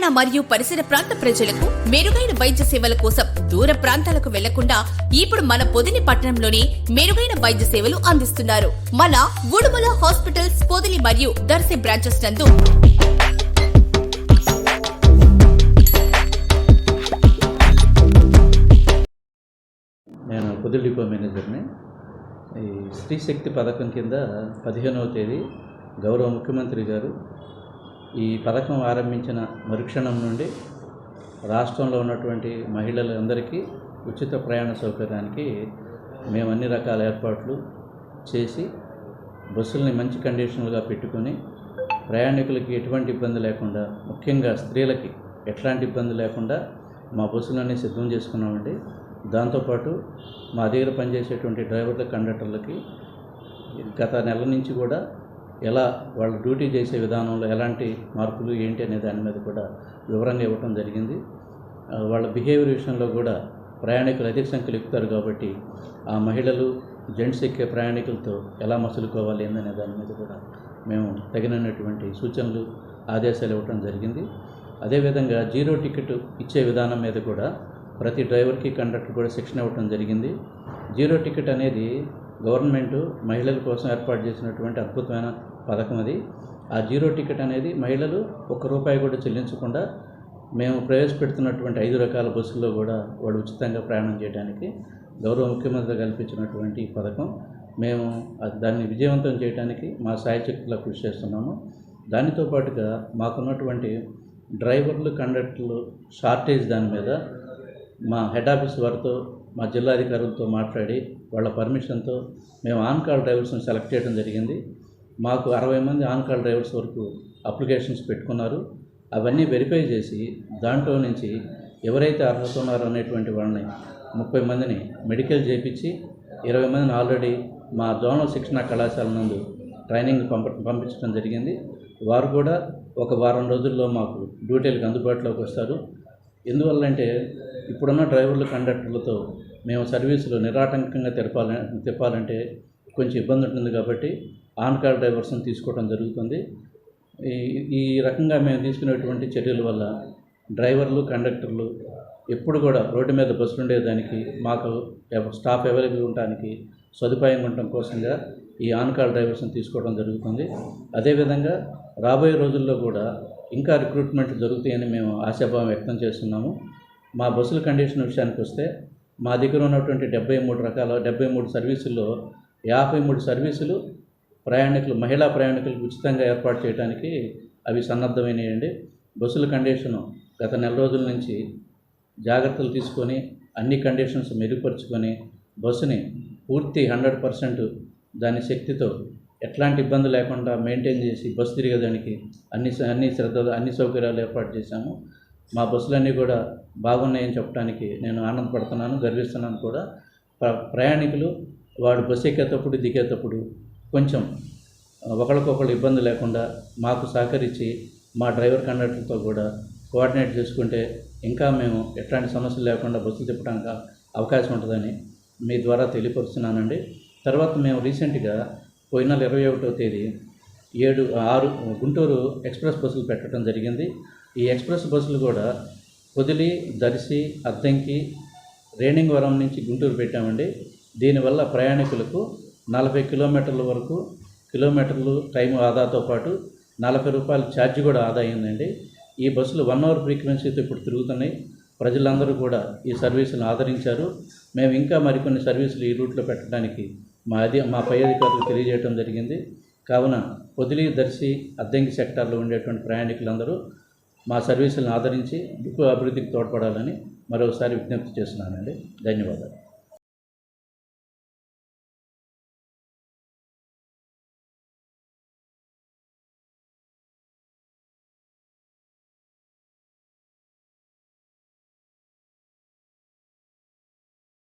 తెలంగాణ మరియు పరిసర ప్రాంత ప్రజలకు మెరుగైన వైద్య సేవల కోసం దూర ప్రాంతాలకు వెళ్ళకుండా ఇప్పుడు మన పొదిని పట్టణంలోనే మెరుగైన వైద్య సేవలు అందిస్తున్నారు. మన ఉడుమల హాస్పిటల్స్ పొదిలి మరియు దర్శి బ్రాంచెస్ నందు నేను పొదిలి డిపో మేనేజర్ని. ఈ స్త్రీ శక్తి పథకం కింద పదిహేనవ తేదీ గౌరవ ముఖ్యమంత్రి గారు ఈ పథకం ఆరంభించిన మరుక్షణం నుండి రాష్ట్రంలో ఉన్నటువంటి మహిళలందరికీ ఉచిత ప్రయాణ సౌకర్యానికి మేము అన్ని రకాల ఏర్పాట్లు చేసి బస్సుల్ని మంచి కండిషన్లుగా పెట్టుకొని ప్రయాణికులకి ఎటువంటి ఇబ్బంది లేకుండా ముఖ్యంగా స్త్రీలకి ఎట్లాంటి ఇబ్బంది లేకుండా మా బస్సులన్నీ సిద్ధం చేసుకున్నామండి. దాంతోపాటు మా దగ్గర పనిచేసేటువంటి డ్రైవర్ల కండక్టర్లకి గత నెల నుంచి కూడా ఎలా వాళ్ళు డ్యూటీ చేసే విధానంలో ఎలాంటి మార్పులు ఏంటి అనే దాని మీద కూడా వివరంగా ఇవ్వటం జరిగింది. వాళ్ళ బిహేవియర్ విషయంలో కూడా ప్రయాణికులు అధిక సంఖ్యలో ఎక్కుతారు కాబట్టి ఆ మహిళలు జెంట్స్ ఎక్కే ప్రయాణికులతో ఎలా మసులుకోవాలి ఏందనే దాని మీద కూడా మేము తగినటువంటి సూచనలు ఆదేశాలు ఇవ్వటం జరిగింది. అదేవిధంగా జీరో టికెట్ ఇచ్చే విధానం మీద కూడా ప్రతి డ్రైవర్కి కండక్టర్ కూడా శిక్షణ ఇవ్వటం జరిగింది. జీరో టికెట్ అనేది గవర్నమెంట్ మహిళల కోసం ఏర్పాటు చేసినటువంటి అద్భుతమైన పథకం అది. ఆ జీరో టికెట్ అనేది మహిళలు ఒక్క రూపాయి కూడా చెల్లించకుండా మేము ప్రవేశపెడుతున్నటువంటి ఐదు రకాల బస్సుల్లో కూడా వాడు ఉచితంగా ప్రయాణం చేయడానికి గౌరవ ముఖ్యమంత్రి కల్పించినటువంటి ఈ పథకం. మేము దాన్ని విజయవంతం చేయడానికి మా సాయశక్తిలో కృషి చేస్తున్నాము. దానితో పాటుగా మాకున్నటువంటి డ్రైవర్లు కండక్టర్లు షార్టేజ్ దాని మీద మా హెడ్ ఆఫీస్ వారితో మా జిల్లా అధికారులతో మాట్లాడి వాళ్ళ పర్మిషన్తో మేము ఆన్ కాల్ డ్రైవర్స్ని సెలెక్ట్ చేయడం జరిగింది. మాకు అరవై మంది ఆన్ కాల్ డ్రైవర్స్ వరకు అప్లికేషన్స్ పెట్టుకున్నారు. అవన్నీ వెరిఫై చేసి దాంట్లో నుంచి ఎవరైతే అర్హత ఉన్నారో అనేటువంటి వాళ్ళని ముప్పై మందిని మెడికల్ చేయించి ఇరవై మందిని ఆల్రెడీ మా జోనల్ శిక్షణ కళాశాల నందు ట్రైనింగ్ పంప పంపించడం జరిగింది. వారు కూడా ఒక వారం రోజుల్లో మాకు డ్యూటీలకు అందుబాటులోకి వస్తారు. ఎందువల్లంటే ఇప్పుడున్న డ్రైవర్లు కండక్టర్లతో మేము సర్వీసులు నిరాటంకంగా తెరపాలని తిప్పాలంటే కొంచెం ఇబ్బంది ఉంటుంది కాబట్టి ఆన్ కార్ డ్రైవర్స్ని తీసుకోవడం జరుగుతుంది. ఈ ఈ రకంగా మేము తీసుకునేటువంటి చర్యల వల్ల డ్రైవర్లు కండక్టర్లు ఎప్పుడు కూడా రోడ్డు మీద బస్సులు ఉండేదానికి మాకు స్టాఫ్ అవైలబుల్ ఉండటానికి సదుపాయం ఉండటం కోసంగా ఈ ఆన్ కాల్ డ్రైవర్స్ని తీసుకోవడం జరుగుతుంది. అదేవిధంగా రాబోయే రోజుల్లో కూడా ఇంకా రిక్రూట్మెంట్ జరుగుతాయని మేము ఆశాభావం వ్యక్తం చేస్తున్నాము. మా బస్సుల కండిషన్ విషయానికి వస్తే మా దగ్గర ఉన్నటువంటి డెబ్బై మూడు రకాల డెబ్బై మూడు సర్వీసుల్లో యాభై మూడు సర్వీసులు ప్రయాణికులు మహిళా ప్రయాణికులకు ఉచితంగా ఏర్పాటు చేయడానికి అవి సన్నద్ధమైనయండి. బస్సుల కండిషను గత నెల రోజుల నుంచి జాగ్రత్తలు తీసుకొని అన్ని కండిషన్స్ మెరుగుపరుచుకొని బస్సుని పూర్తి హండ్రెడ్ పర్సెంట్ దాని శక్తితో ఎట్లాంటి ఇబ్బంది లేకుండా మెయింటైన్ చేసి బస్సు తిరిగేదానికి అన్ని స- అన్ని శ్రద్ధ అన్ని సౌకర్యాలు ఏర్పాటు చేశాము. మా బస్సులన్నీ కూడా బాగున్నాయని చెప్పడానికి నేను ఆనందపడుతున్నాను గర్విస్తున్నాను కూడా. ప్ర- ప్రయాణికులు వాడు బస్సు ఎక్కేటప్పుడు దిగేటప్పుడు కొంచెం ఒకరికొకరు ఇబ్బంది లేకుండా మాకు సహకరించి మా డ్రైవర్ కండక్టర్తో కూడా కోఆర్డినేట్ చేసుకుంటే ఇంకా మేము ఎట్లాంటి సమస్యలు లేకుండా బస్సులు తిప్పడానికి అవకాశం ఉంటుందని మీ ద్వారా తెలియపరుస్తున్నానండి. తర్వాత మేము రీసెంట్గా పోయిన నెల ఇరవై ఒకటో తేదీ ఏడు ఆరు గుంటూరు ఎక్స్ప్రెస్ బస్సులు పెట్టడం జరిగింది. ఈ ఎక్స్ప్రెస్ బస్సులు కూడా పొదిలి దర్శి అద్దంకి రేణింగవరం నుంచి గుంటూరు పెట్టామండి. దీనివల్ల ప్రయాణికులకు నలభై కిలోమీటర్ల వరకు కిలోమీటర్లు టైం ఆదాతో పాటు నలభై రూపాయల ఛార్జ్ కూడా ఆదా అయిందండి. ఈ బస్సులు వన్ అవర్ ఫ్రీక్వెన్సీతో ఇప్పుడు తిరుగుతున్నాయి. ప్రజలందరూ కూడా ఈ సర్వీసులను ఆదరించారు. మేము ఇంకా మరికొన్ని సర్వీసులు ఈ రూట్లో పెట్టడానికి మా అధి మా పై అధికారులకు తెలియజేయడం జరిగింది. కావున పొదిలి దర్శి అద్దెంకి సెక్టార్లో ఉండేటువంటి ప్రయాణికులందరూ మా సర్వీసులను ఆదరించి డిపో అభివృద్ధికి తోడ్పడాలని మరోసారి విజ్ఞప్తి చేస్తున్నానండి. ధన్యవాదాలు.